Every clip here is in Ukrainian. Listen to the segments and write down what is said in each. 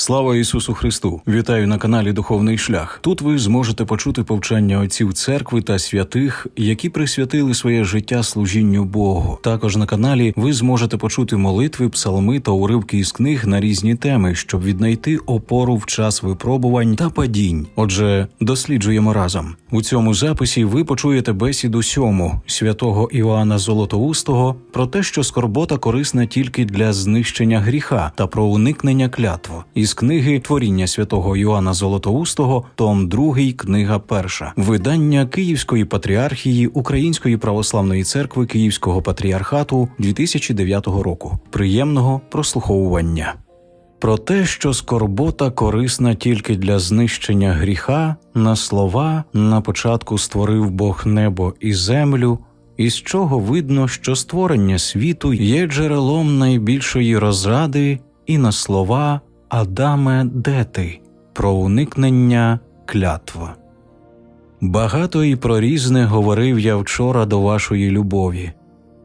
Слава Ісусу Христу! Вітаю на каналі Духовний Шлях. Тут ви зможете почути повчання отців церкви та святих, які присвятили своє життя служінню Богу. Також на каналі ви зможете почути молитви, псалми та уривки із книг на різні теми, щоб віднайти опору в час випробувань та падінь. Отже, досліджуємо разом. У цьому записі ви почуєте бесіду сьому святого Іоанна Золотоустого про те, що скорбота корисна тільки для знищення гріха та про уникнення клятв із книги Творіння святого Йоанна Золотоустого, том 2, книга 1. видання Київської патріархії Української православної церкви Київського патріархату 2009 року. Приємного прослуховування. Про те, що скорбота корисна тільки для знищення гріха, на слова на початку створив Бог небо і землю, із чого видно, що створення світу є джерелом найбільшої розради, і на слова Адаме, де ти? про уникнення клятва. Багато і про різне говорив я вчора до вашої любові,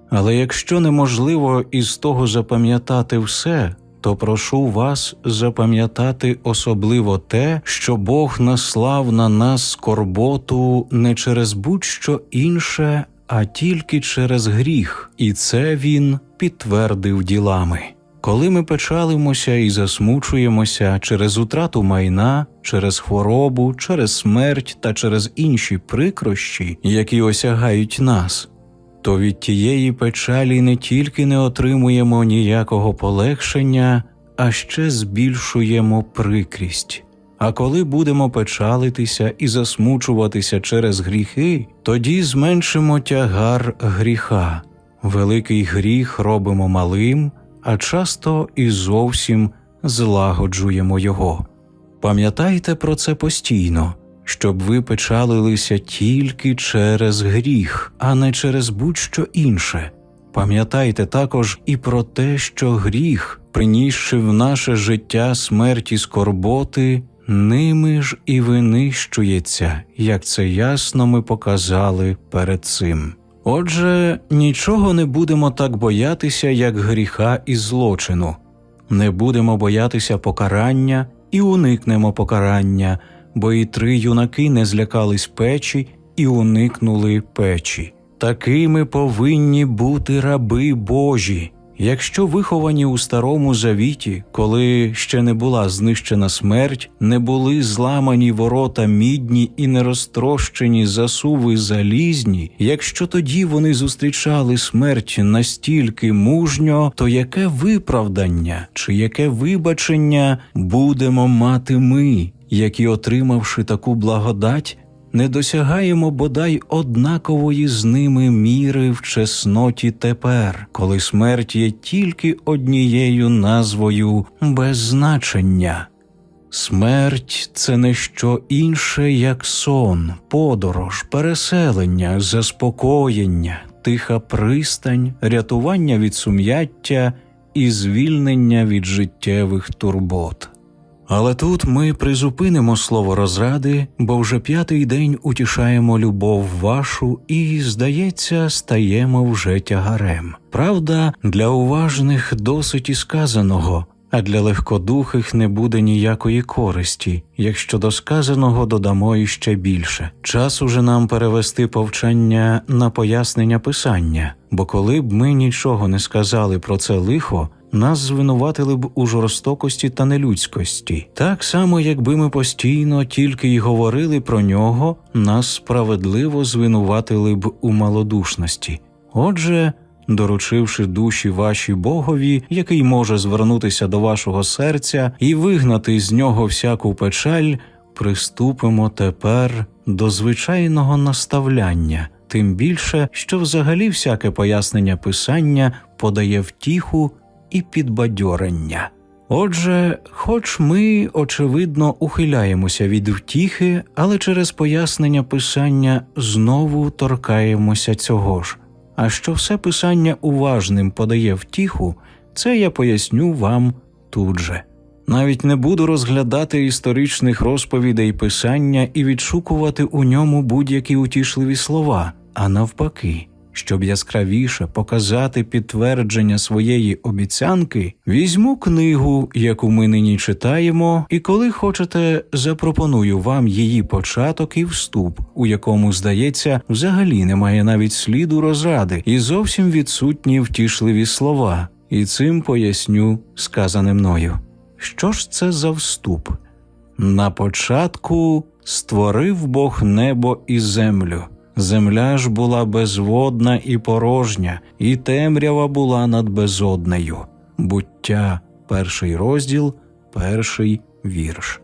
але якщо неможливо із того запам'ятати все, то прошу вас запам'ятати особливо те, що Бог наслав на нас скорботу не через будь-що інше, а тільки через гріх, і це він підтвердив ділами. Коли ми печалимося і засмучуємося через утрату майна, через хворобу, через смерть та через інші прикрощі, які осягають нас, то від тієї печалі не тільки не отримуємо ніякого полегшення, а ще збільшуємо прикрість. А коли будемо печалитися і засмучуватися через гріхи, тоді зменшимо тягар гріха. Великий гріх робимо малим, а часто і зовсім злагоджуємо його. Пам'ятайте про це постійно, щоб ви печалилися тільки через гріх, а не через будь-що інше. Пам'ятайте також і про те, що гріх, принісши в наше життя смерті скорботи, ними ж і винищується, як це ясно ми показали перед цим. Отже, нічого не будемо так боятися, як гріха і злочину, не будемо боятися покарання і уникнемо покарання, бо і три юнаки не злякались печі і уникнули печі. Такими повинні бути раби Божі. Якщо виховані у старому завіті, коли ще не була знищена смерть, не були зламані ворота мідні і не розтрощені засуви залізні, якщо тоді вони зустрічали смерть настільки мужньо, то яке виправдання чи яке вибачення будемо мати ми, які, отримавши таку благодать, не досягаємо бодай однакової з ними міри в чесноті тепер, коли смерть є тільки однією назвою без значення. Смерть це не що інше, як сон, подорож, переселення, заспокоєння, тиха пристань, рятування від сум'яття і звільнення від життєвих турбот. Але тут ми призупинимо слово розради, бо вже п'ятий день утішаємо любов вашу і, здається, стаємо вже тягарем. Правда, для уважних досить і сказаного, а для легкодухих не буде ніякої користі, якщо до сказаного додамо іще більше. Час уже нам перевести повчання на пояснення писання, бо коли б ми нічого не сказали про це лихо нас звинуватили б у жорстокості та нелюдськості, так само, якби ми постійно тільки й говорили про нього, нас справедливо звинуватили б у малодушності. Отже, доручивши душі ваші Богові, який може звернутися до вашого серця і вигнати з нього всяку печаль, приступимо тепер до звичайного наставляння. Тим більше, що взагалі всяке пояснення писання подає втіху і підбадьорення. Отже, хоч ми, очевидно, ухиляємося від втіхи, але через пояснення писання знову торкаємося цього ж. А що все писання уважним подає втіху, це я поясню вам тут же. Навіть не буду розглядати історичних розповідей писання і відшукувати у ньому будь-які утішливі слова, а навпаки щоб яскравіше показати підтвердження своєї обіцянки, візьму книгу, яку ми нині читаємо, і коли хочете, запропоную вам її початок і вступ, у якому, здається, взагалі немає навіть сліду розради, і зовсім відсутні втішливі слова, і цим поясню сказане мною. Що ж це за вступ? На початку створив Бог небо і землю. Земля ж була безводна і порожня, і темрява була над безоднею. Буття, перший розділ, перший вірш.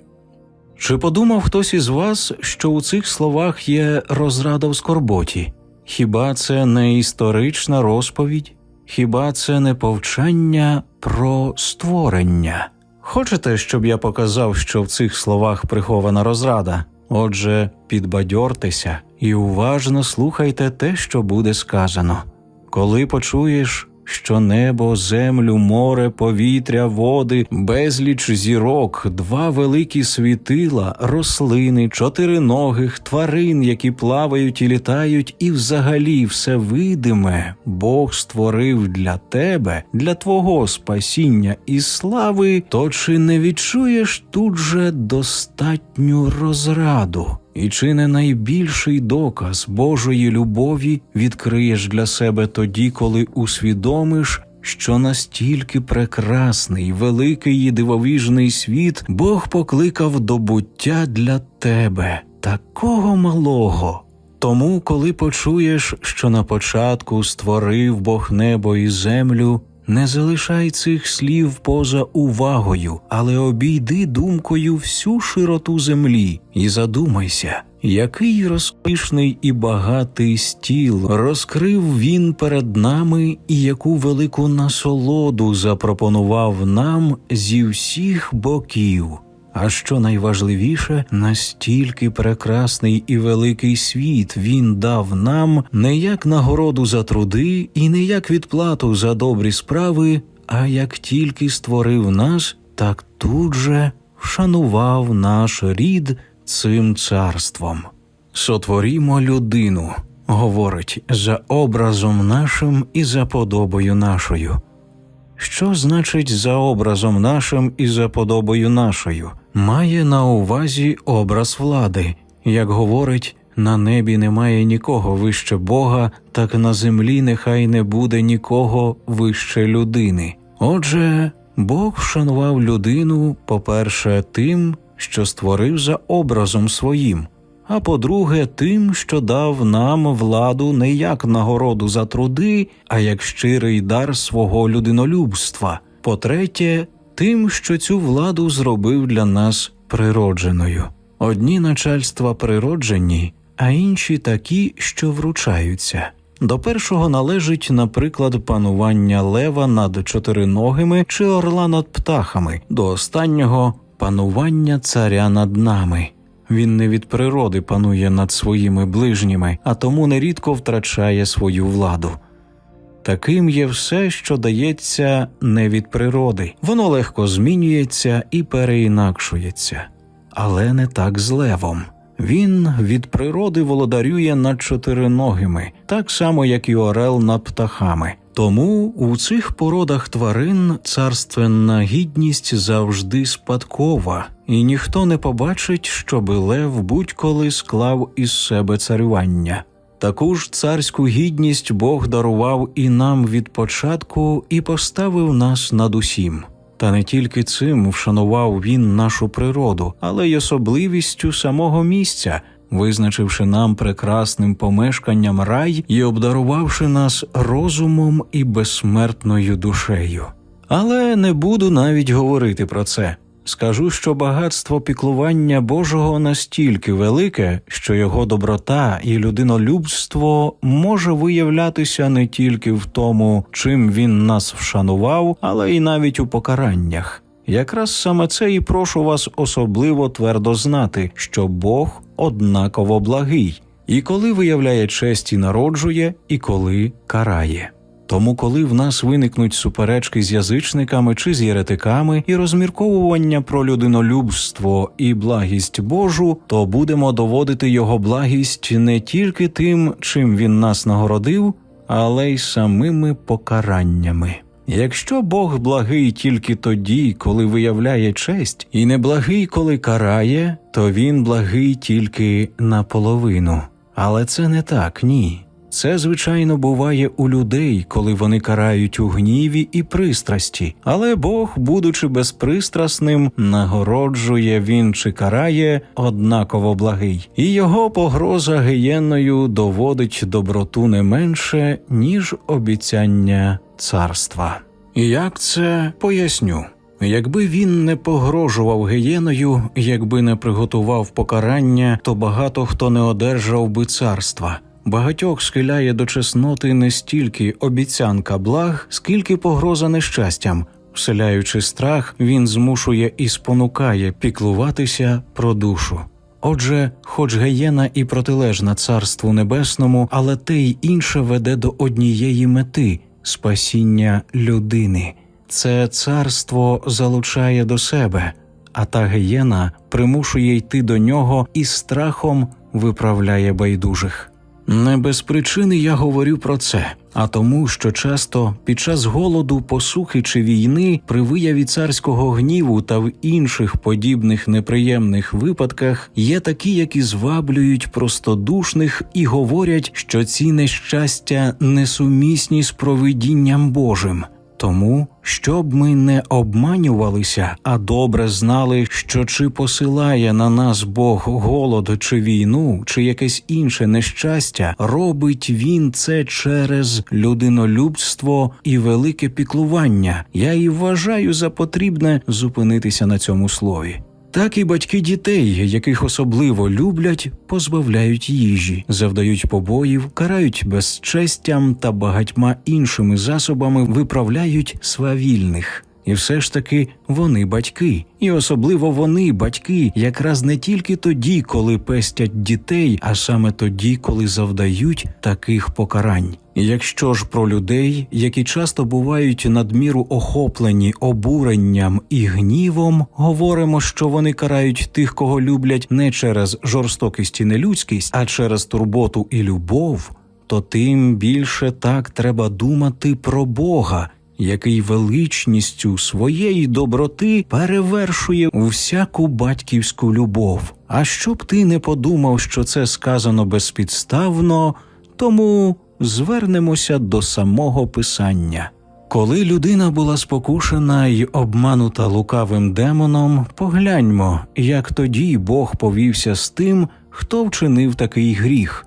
Чи подумав хтось із вас, що у цих словах є розрада в скорботі? Хіба це не історична розповідь? Хіба це не повчання про створення? Хочете, щоб я показав, що в цих словах прихована розрада? Отже, підбадьортеся і уважно слухайте те, що буде сказано. Коли почуєш, що небо, землю, море, повітря, води, безліч зірок, два великі світила, рослини, чотириногих, тварин, які плавають і літають, і взагалі все видиме, Бог створив для тебе, для твого спасіння і слави, то чи не відчуєш тут же достатню розраду? І чи не найбільший доказ Божої любові відкриєш для себе тоді, коли усвідомиш, що настільки прекрасний, великий і дивовижний світ Бог покликав до буття для тебе, такого малого. Тому, коли почуєш, що на початку створив Бог небо і землю, не залишай цих слів поза увагою, але обійди думкою всю широту землі і задумайся, який розкішний і багатий стіл розкрив він перед нами, і яку велику насолоду запропонував нам зі всіх боків. А що найважливіше, настільки прекрасний і великий світ він дав нам не як нагороду за труди і не як відплату за добрі справи, а як тільки створив нас, так тут же вшанував наш рід цим царством. Сотворімо людину, говорить, за образом нашим і за подобою нашою. Що значить за образом нашим і за подобою нашою? Має на увазі образ влади, як говорить, на небі немає нікого вище Бога, так на землі нехай не буде нікого вище людини. Отже, Бог вшанував людину, по-перше, тим, що створив за образом своїм, а по-друге, тим, що дав нам владу не як нагороду за труди, а як щирий дар свого людинолюбства. По-третє, тим, що цю владу зробив для нас природженою. Одні начальства природжені, а інші такі, що вручаються. До першого належить, наприклад, панування лева над чотириногими чи орла над птахами, до останнього панування царя над нами. Він не від природи панує над своїми ближніми, а тому нерідко втрачає свою владу. Таким є все, що дається не від природи, воно легко змінюється і переінакшується, але не так з левом. Він від природи володарює над чотириногими, так само як і орел над птахами. Тому у цих породах тварин царственна гідність завжди спадкова, і ніхто не побачить, щоби лев будь-коли склав із себе царювання. Таку ж царську гідність Бог дарував і нам від початку і поставив нас над усім. Та не тільки цим вшанував він нашу природу, але й особливістю самого місця, визначивши нам прекрасним помешканням рай і обдарувавши нас розумом і безсмертною душею. Але не буду навіть говорити про це. Скажу, що багатство піклування Божого настільки велике, що його доброта і людинолюбство може виявлятися не тільки в тому, чим він нас вшанував, але й навіть у покараннях. Якраз саме це і прошу вас особливо твердо знати, що Бог однаково благий, і коли виявляє честь і народжує, і коли карає. Тому, коли в нас виникнуть суперечки з язичниками чи з єретиками і розмірковування про людинолюбство і благість Божу, то будемо доводити його благість не тільки тим, чим він нас нагородив, але й самими покараннями. Якщо Бог благий тільки тоді, коли виявляє честь, і не благий, коли карає, то він благий тільки наполовину. Але це не так, ні. Це, звичайно, буває у людей, коли вони карають у гніві і пристрасті, але Бог, будучи безпристрасним, нагороджує він чи карає однаково благий, і його погроза гієнною доводить доброту не менше, ніж обіцяння царства. Як це поясню? Якби він не погрожував гієною, якби не приготував покарання, то багато хто не одержав би царства. Багатьох схиляє до чесноти не стільки обіцянка благ, скільки погроза нещастям. Вселяючи страх, він змушує і спонукає піклуватися про душу. Отже, хоч гієна і протилежна царству небесному, але те й інше веде до однієї мети спасіння людини. Це царство залучає до себе, а та гієна примушує йти до нього і страхом виправляє байдужих. Не без причини я говорю про це, а тому, що часто під час голоду, посухи чи війни, при вияві царського гніву та в інших подібних неприємних випадках є такі, які зваблюють простодушних і говорять, що ці нещастя несумісні з провидінням Божим. Тому, щоб ми не обманювалися, а добре знали, що чи посилає на нас Бог голод чи війну, чи якесь інше нещастя, робить він це через людинолюбство і велике піклування. Я і вважаю за потрібне зупинитися на цьому слові. Так і батьки дітей, яких особливо люблять, позбавляють їжі, завдають побоїв, карають безчестям та багатьма іншими засобами виправляють свавільних. І все ж таки вони батьки, і особливо вони батьки, якраз не тільки тоді, коли пестять дітей, а саме тоді, коли завдають таких покарань. Якщо ж про людей, які часто бувають надміру охоплені обуренням і гнівом, говоримо, що вони карають тих, кого люблять не через жорстокість і нелюдськість, а через турботу і любов, то тим більше так треба думати про Бога який величністю своєї доброти перевершує всяку батьківську любов. А щоб ти не подумав, що це сказано безпідставно, тому звернемося до самого писання. Коли людина була спокушена й обманута лукавим демоном, погляньмо, як тоді Бог повівся з тим, хто вчинив такий гріх.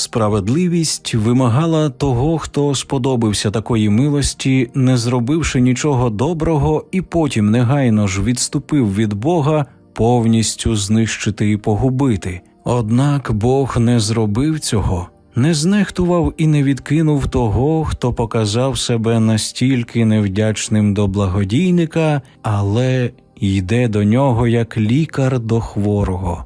Справедливість вимагала того, хто сподобався такої милості, не зробивши нічого доброго, і потім негайно ж відступив від Бога, повністю знищити і погубити. Однак Бог не зробив цього, не знехтував і не відкинув того, хто показав себе настільки невдячним до благодійника, але йде до нього як лікар до хворого.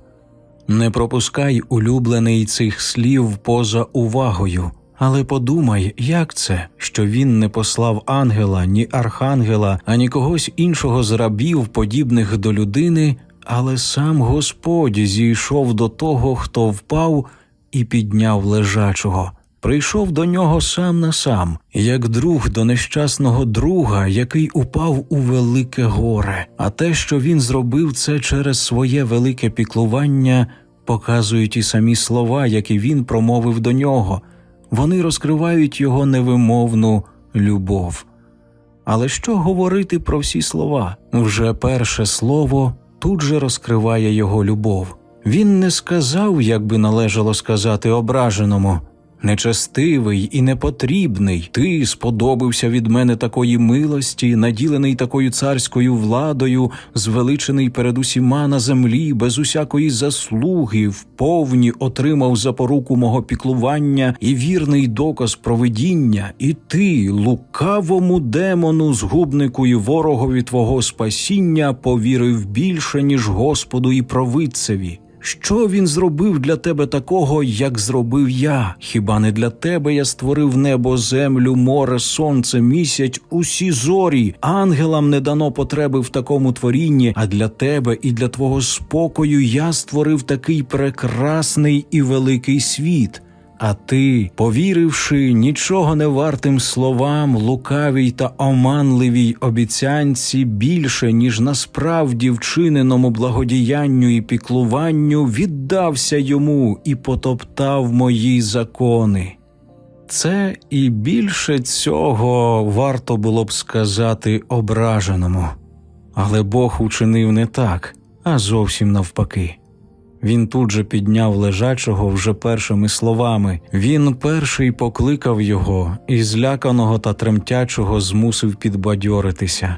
Не пропускай улюблений цих слів поза увагою, але подумай, як це, що він не послав ангела, ні архангела, ані когось іншого з рабів, подібних до людини, але сам Господь зійшов до того, хто впав і підняв лежачого. Прийшов до нього сам на сам, як друг до нещасного друга, який упав у велике горе. А те, що він зробив це через своє велике піклування, показують і самі слова, які він промовив до нього. Вони розкривають його невимовну любов. Але що говорити про всі слова? Вже перше слово тут же розкриває його любов. Він не сказав, як би належало сказати ображеному нечестивий і непотрібний, ти сподобався від мене такої милості, наділений такою царською владою, звеличений перед усіма на землі, без усякої заслуги, вповні отримав запоруку мого піклування і вірний доказ провидіння, і ти, лукавому демону, згубнику і ворогові твого спасіння, повірив більше, ніж Господу і провидцеві. Що він зробив для тебе такого, як зробив я? Хіба не для тебе я створив небо, землю, море, сонце, місяць, усі зорі? Ангелам не дано потреби в такому творінні, а для тебе і для твого спокою я створив такий прекрасний і великий світ. А ти, повіривши нічого не вартим словам, лукавій та оманливій обіцянці, більше ніж насправді вчиненому благодіянню і піклуванню, віддався йому і потоптав мої закони. Це і більше цього варто було б сказати ображеному, але Бог учинив не так, а зовсім навпаки. Він тут же підняв лежачого вже першими словами. Він перший покликав його і зляканого та тремтячого змусив підбадьоритися,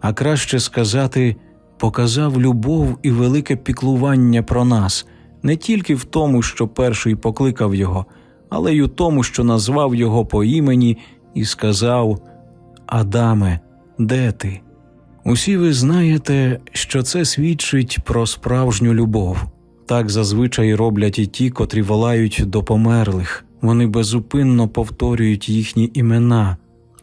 а краще сказати, показав любов і велике піклування про нас не тільки в тому, що перший покликав його, але й у тому, що назвав його по імені і сказав: Адаме, де ти? Усі ви знаєте, що це свідчить про справжню любов. Так зазвичай роблять і ті, котрі волають до померлих. Вони безупинно повторюють їхні імена,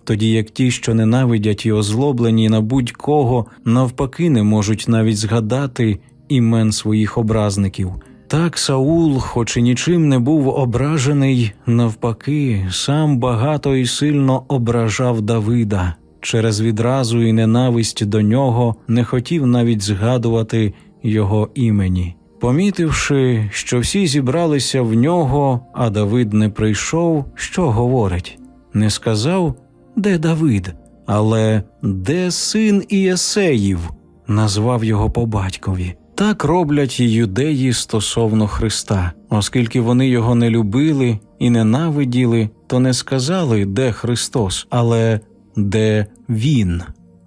тоді як ті, що ненавидять і озлоблені на будь-кого, навпаки, не можуть навіть згадати імен своїх образників. Так Саул, хоч і нічим не був ображений, навпаки, сам багато і сильно ображав Давида. Через відразу і ненависть до нього не хотів навіть згадувати його імені. Помітивши, що всі зібралися в нього, а Давид не прийшов, що говорить? Не сказав, де Давид, але де син Ієсеїв, назвав його по батькові. Так роблять і юдеї стосовно Христа, оскільки вони його не любили і ненавиділи, то не сказали, де Христос, але де Він.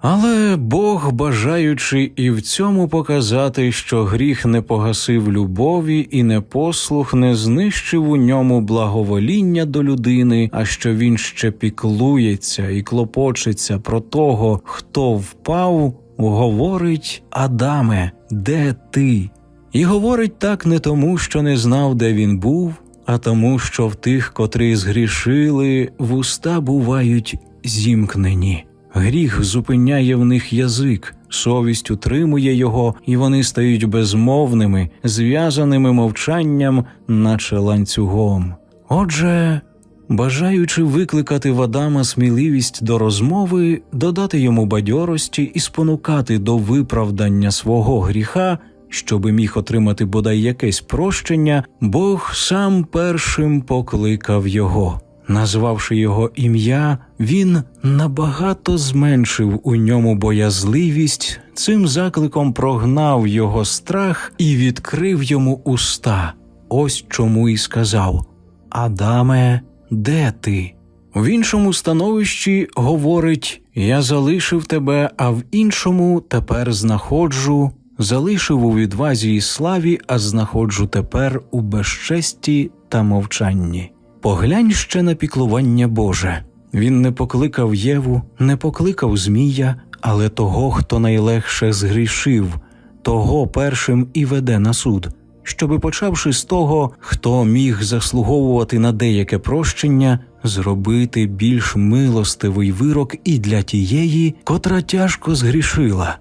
Але Бог, бажаючи і в цьому показати, що гріх не погасив любові і непослух не знищив у ньому благовоління до людини, а що він ще піклується і клопочеться про того, хто впав, говорить Адаме, де ти? І говорить так не тому, що не знав, де він був, а тому, що в тих, котрі згрішили, вуста бувають зімкнені. Гріх зупиняє в них язик, совість утримує його, і вони стають безмовними, зв'язаними мовчанням, наче ланцюгом. Отже, бажаючи викликати в Адама сміливість до розмови, додати йому бадьорості і спонукати до виправдання свого гріха, щоби міг отримати бодай якесь прощення, Бог сам першим покликав його. Назвавши його ім'я, він набагато зменшив у ньому боязливість, цим закликом прогнав його страх і відкрив йому уста. Ось чому і сказав: Адаме, де ти? В іншому становищі говорить: Я залишив тебе, а в іншому тепер знаходжу, залишив у відвазі і славі, а знаходжу тепер у безчесті та мовчанні. Поглянь ще на піклування Боже. Він не покликав Єву, не покликав Змія, але того, хто найлегше згрішив, того першим і веде на суд, щоби, почавши з того, хто міг заслуговувати на деяке прощення, зробити більш милостивий вирок і для тієї, котра тяжко згрішила.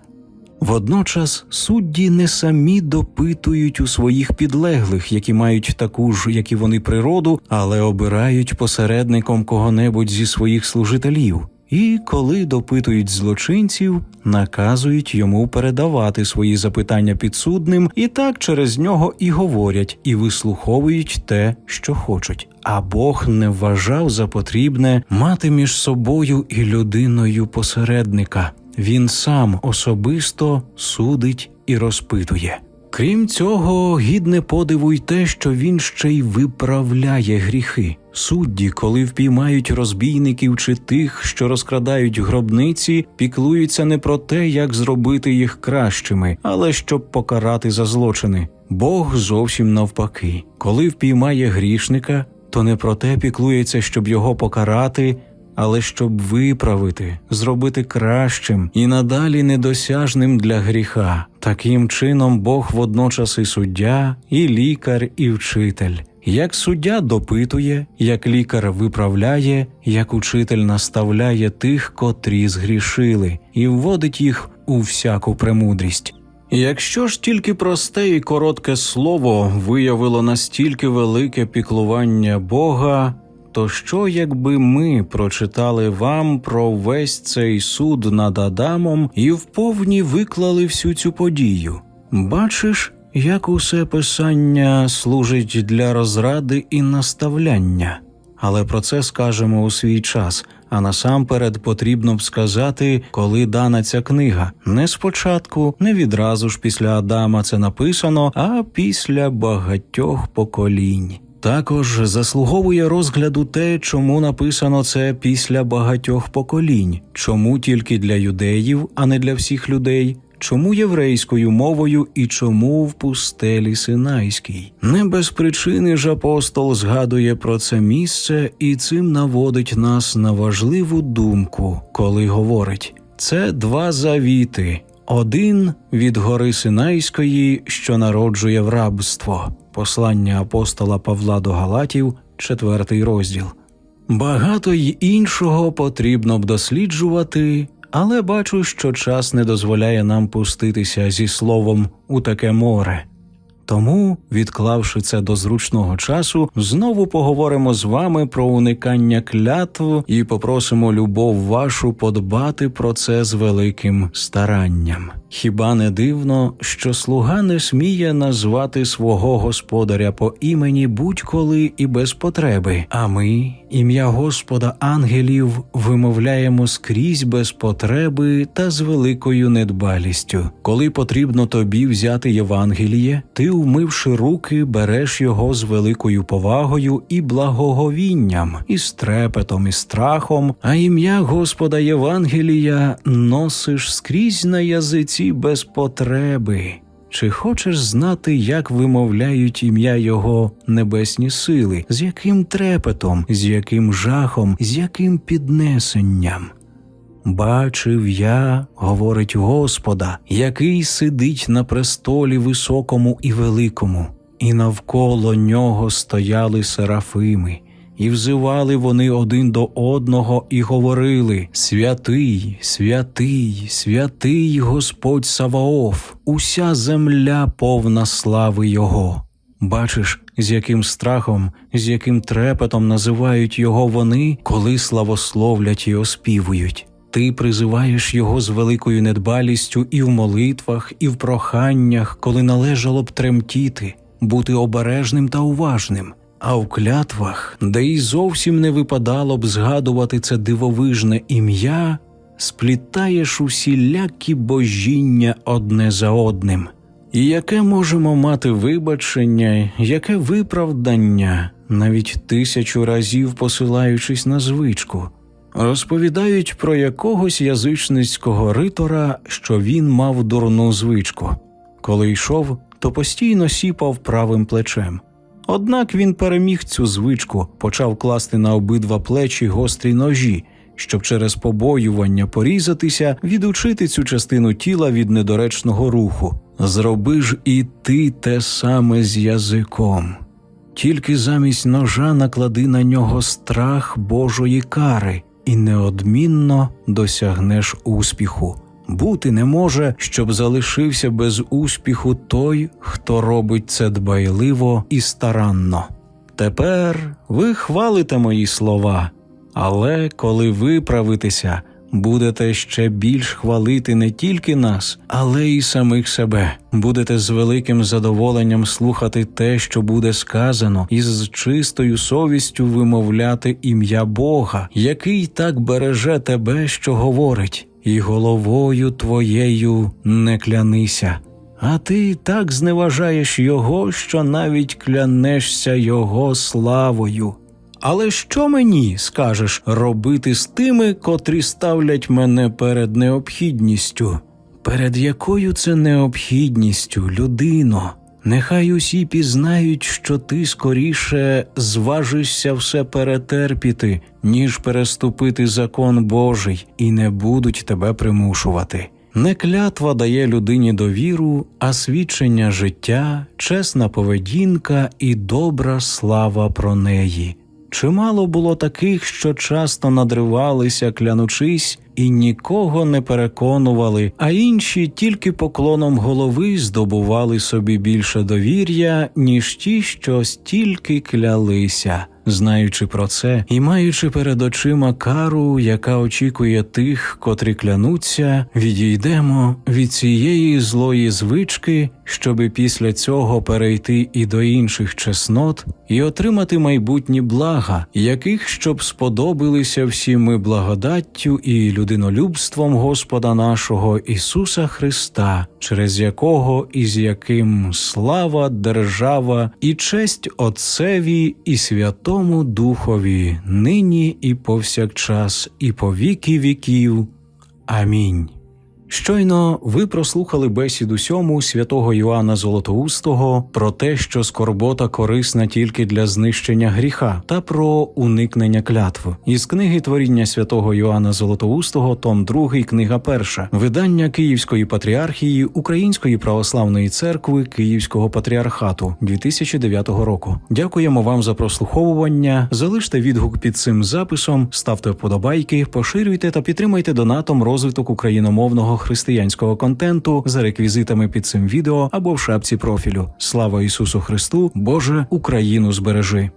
Водночас судді не самі допитують у своїх підлеглих, які мають таку ж, як і вони природу, але обирають посередником кого-небудь зі своїх служителів. І коли допитують злочинців, наказують йому передавати свої запитання підсудним, і так через нього і говорять, і вислуховують те, що хочуть. А Бог не вважав за потрібне мати між собою і людиною посередника. Він сам особисто судить і розпитує. Крім цього, гідне подиву й те, що він ще й виправляє гріхи. Судді, коли впіймають розбійників чи тих, що розкрадають гробниці, піклуються не про те, як зробити їх кращими, але щоб покарати за злочини. Бог зовсім навпаки, коли впіймає грішника, то не про те піклується, щоб його покарати, але щоб виправити, зробити кращим і надалі недосяжним для гріха. Таким чином Бог водночас і суддя, і лікар, і вчитель. Як суддя допитує, як лікар виправляє, як учитель наставляє тих, котрі згрішили, і вводить їх у всяку премудрість. Якщо ж тільки просте і коротке слово виявило настільки велике піклування Бога, то що якби ми прочитали вам про весь цей суд над Адамом і вповні виклали всю цю подію? Бачиш, як усе писання служить для розради і наставляння, але про це скажемо у свій час. А насамперед потрібно б сказати, коли дана ця книга. Не спочатку, не відразу ж після Адама це написано, а після багатьох поколінь. Також заслуговує розгляду те, чому написано це після багатьох поколінь, чому тільки для юдеїв, а не для всіх людей. Чому єврейською мовою і чому в пустелі Синайській? Не без причини ж апостол згадує про це місце і цим наводить нас на важливу думку, коли говорить: це два завіти. Один від гори Синайської, що народжує в рабство, послання апостола Павла до Галатів, четвертий розділ. Багато й іншого потрібно б досліджувати, але бачу, що час не дозволяє нам пуститися зі словом у таке море. Тому, відклавши це до зручного часу, знову поговоримо з вами про уникання клятв і попросимо любов вашу подбати про це з великим старанням. Хіба не дивно, що слуга не сміє назвати свого господаря по імені будь-коли і без потреби, а ми, ім'я Господа ангелів, вимовляємо скрізь без потреби та з великою недбалістю. Коли потрібно тобі взяти Євангеліє, ти, умивши руки, береш його з великою повагою і благоговінням, і з трепетом, і страхом, а ім'я Господа Євангелія носиш скрізь на язиці без потреби. Чи хочеш знати, як вимовляють ім'я Його небесні сили, з яким трепетом, з яким жахом, з яким піднесенням? Бачив я, говорить Господа, який сидить на престолі високому і великому, і навколо нього стояли серафими, і взивали вони один до одного і говорили: Святий, святий, святий Господь Саваоф, уся земля повна слави Його. Бачиш, з яким страхом, з яким трепетом називають його вони, коли славословлять і оспівують. Ти призиваєш його з великою недбалістю і в молитвах, і в проханнях, коли належало б тремтіти, бути обережним та уважним. А в клятвах, де й зовсім не випадало б згадувати це дивовижне ім'я, сплітаєш усілякі божіння одне за одним. І яке можемо мати вибачення, яке виправдання, навіть тисячу разів посилаючись на звичку. Розповідають про якогось язичницького ритора, що він мав дурну звичку. Коли йшов, то постійно сіпав правим плечем. Однак він переміг цю звичку, почав класти на обидва плечі гострі ножі, щоб через побоювання порізатися, відучити цю частину тіла від недоречного руху. Зроби ж і ти те саме з язиком. Тільки замість ножа наклади на нього страх Божої кари, і неодмінно досягнеш успіху. Бути не може, щоб залишився без успіху той, хто робить це дбайливо і старанно. Тепер ви хвалите мої слова, але коли виправитеся, будете ще більш хвалити не тільки нас, але й самих себе. Будете з великим задоволенням слухати те, що буде сказано, і з чистою совістю вимовляти ім'я Бога, який так береже тебе, що говорить, і головою твоєю не клянися. А ти так зневажаєш його, що навіть клянешся його славою. Але що мені, скажеш, робити з тими, котрі ставлять мене перед необхідністю? Перед якою це необхідністю, людино? Нехай усі пізнають, що ти скоріше зважишся все перетерпіти, ніж переступити закон Божий, і не будуть тебе примушувати. Не клятва дає людині довіру, а свідчення життя, чесна поведінка і добра слава про неї. Чимало було таких, що часто надривалися, клянучись, і нікого не переконували, а інші тільки поклоном голови здобували собі більше довір'я, ніж ті, що стільки клялися. Знаючи про це і маючи перед очима кару, яка очікує тих, котрі клянуться, відійдемо від цієї злої звички, щоби після цього перейти і до інших чеснот, і отримати майбутні блага, яких щоб сподобалися всі ми благодаттю і людинолюбством Господа нашого Ісуса Христа, через якого і з яким слава, держава і честь Отцеві і Святому Духові, нині і повсякчас, і по віки віків. Амінь. Щойно ви прослухали бесіду сьому святого Йоанна Золотоустого про те, що скорбота корисна тільки для знищення гріха та про уникнення клятв із книги творіння святого Йоанна Золотоустого, том 2, книга 1, видання Київської патріархії Української православної церкви Київського патріархату 2009 року. Дякуємо вам за прослуховування. Залиште відгук під цим записом, ставте вподобайки, поширюйте та підтримайте донатом розвиток україномовного християнського контенту за реквізитами під цим відео або в шапці профілю. Слава Ісусу Христу! Боже, Україну збережи!